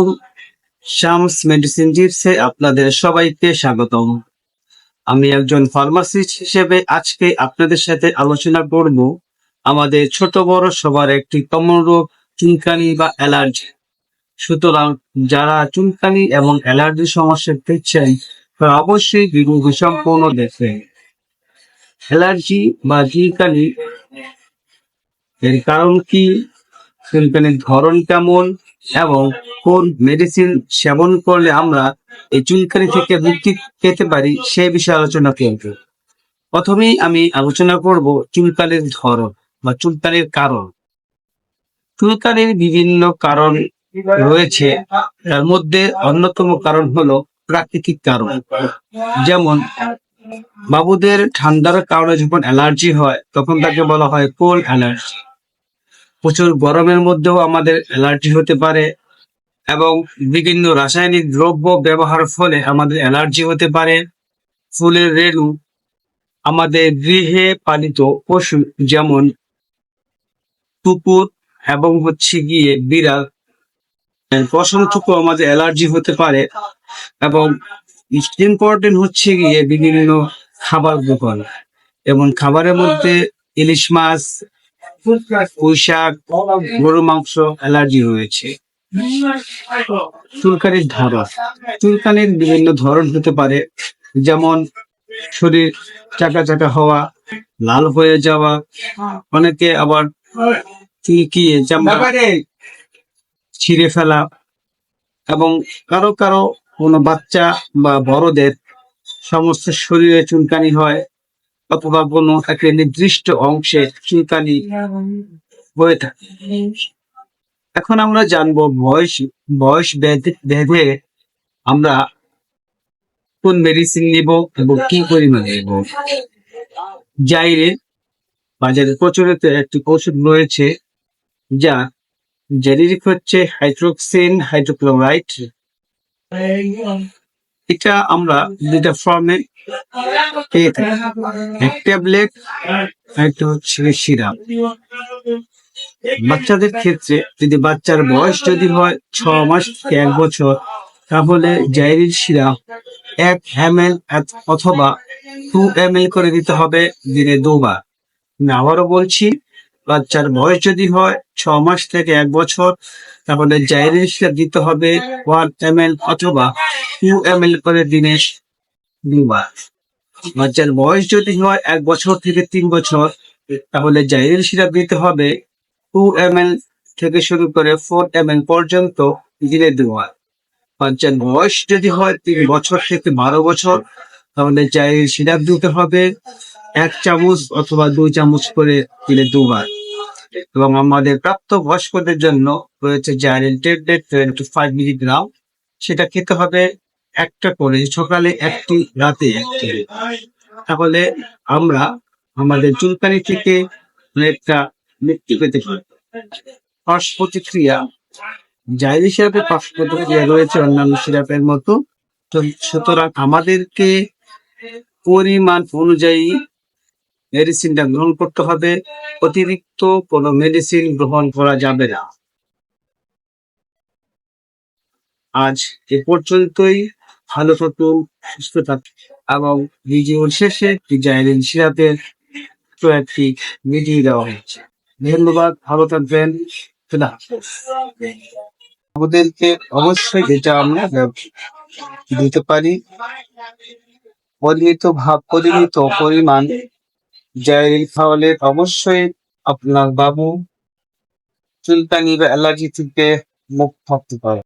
আলাইকুম শামস মেডিসিন আপনাদের সবাইকে স্বাগতম। আমি একজন ফার্মাসিস্ট হিসেবে আজকে আপনাদের সাথে আলোচনা করব আমাদের ছোট বড় সবার একটি কমন রোগ, চুলকানি বা অ্যালার্জি। সুতরাং যারা চুলকানি এবং অ্যালার্জি সমস্যা দেখছেন, তারা অবশ্যই ভিডিওটি সম্পূর্ণ অ্যালার্জি বা চুলকানি এর কারণ কি? চুলকানির ধরন কেমন? এবং কোন মেডিসিন সেবন করলে আমরা এই চুলকানি থেকে মুক্তি পেতে পারি সে বিষয়ে আলোচনা করব। প্রথমেই আমি আলোচনা করব চুলকানির ধরন বা চুলকানির কারণ। চুলকানির বিভিন্ন কারণ রয়েছে। তার মধ্যে অন্যতম কারণ হলো প্রাকৃতিক কারণ। যেমন বাবুদের ঠান্ডার কারণে যখন অ্যালার্জি হয়, তখন তাকে বলা হয় কোল্ড অ্যালার্জি। প্রচুর গরমের মধ্যেও আমাদের অ্যালার্জি হতে পারে এবং বিভিন্ন রাসায়নিক দ্রব্য ব্যবহারের ফলে আমাদের অ্যালার্জি হতে পারে। ফুলের রেণু আমাদের গৃহে পালিত পশু যেমন কুকুর এবং হচ্ছে গিয়ে বিড়াল পশম থেকেও আমাদের অ্যালার্জি হতে পারে এবং ইম্পর্টেন্ট হচ্ছে গিয়ে বিভিন্ন খাবার গ্রহণ এবং খাবারের মধ্যে ইলিশ মাছ পুঁই শাক গরু মাংস অ্যালার্জি রয়েছে। চুলকানির ধরন চুলকানির বিভিন্ন ধরন হতে পারে যেমন শরীর চাকা চাকা হওয়া লাল হয়ে যাওয়া অনেকে আবার চুলকিয়ে ছিঁড়ে ফেলা এবং কারও কারও কোনো বাচ্চা বা বড়দের সমস্ত শরীরে চুলকানি হয়। অথবা কোনো একটা নির্দিষ্ট অংশে চুলকানি হয়ে থাকে। এখন আমরা জানব বয়স বয়স বেঁধে আমরা কোন মেডিসিন নিব এবং কি পরিমাণে নেব? জাইরে বাজারে প্রচলিত একটি ওষুধ রয়েছে যা জেনেরিক হচ্ছে হাইড্রোক্সিন হাইড্রোক্লোরাইড এটা আমরা দুটা ফর্মে পেয়ে থাকি। এক ট্যাবলেট একটা হচ্ছে সিরাপ। বাচ্চাদের ক্ষেত্রে যদি বাচ্চার বয়স যদি হয় ছ মাস থেকে এক বছর, তাহলে জাইরির সিরাপ এক এম অথবা টু এম করে দিতে হবে দিনে দুবার। আবারও বলছি বাচ্চার বয়স যদি হয়, ছ মাস থেকে এক বছর, তাহলে জাইরির সিরাপ দিতে হবে ওয়ান এম এল অথবা টু এম এল করে দিনে দুবার। বাচ্চার বয়স যদি হয় এক বছর থেকে তিন বছর, তাহলে জাইরির সিরাপ দিতে হবে টু এম এল থেকে শুরু করে ফোর এম এল পর্যন্ত দিনে দুবার। বাচ্চার বয়স যদি হয় তিন বছর থেকে বারো বছর, তাহলে জাইরির সিরাপ দিতে হবে এক চামচ অথবা দুই চামচ করে দিনে দুবার। এবং আমাদের প্রাপ্ত বয়স্কদের জন্য রয়েছে জাইরিন ট্যাবলেট টোয়েন্টি ফাইভ মিলিগ্রাম সেটা খেতে হবে একটা করে, সকালে একটি, রাতে একটি। তাহলে আমরা আমাদের চুলকানি থেকে অনেকটা মুক্তি পেতে পারি। পার্শ্ব প্রতিক্রিয়া, জাইরি সিরাপের পার্শ্ব প্রতিক্রিয়া রয়েছে অন্যান্য সিরাপের মতো। সুতরাং আমাদেরকে পরিমাণ অনুযায়ী মেডিসিনটা গ্রহণ করতে হবে। অতিরিক্ত কোনো মেডিসিন গ্রহণ করা যাবে না। আজ এ পর্যন্তই। ভালো থাকুন, সুস্থ থাকুন এবং ভিডিওর শেষে ডিজাইনিং সিরাপের তো একটি ভিডিও দেওয়া হয়েছে। ধন্যবাদ, ভালো থাকবেন আমাদেরকে অবশ্যই এটা আমরা দিতে পারি। পরিমিত ভাব, পরিমিত পরিমাণ জাইরিন খাওয়ালে অবশ্যই আপনার বাবু চুলকানি বা অ্যালার্জি থেকে মুক্ত থাকতে পারে।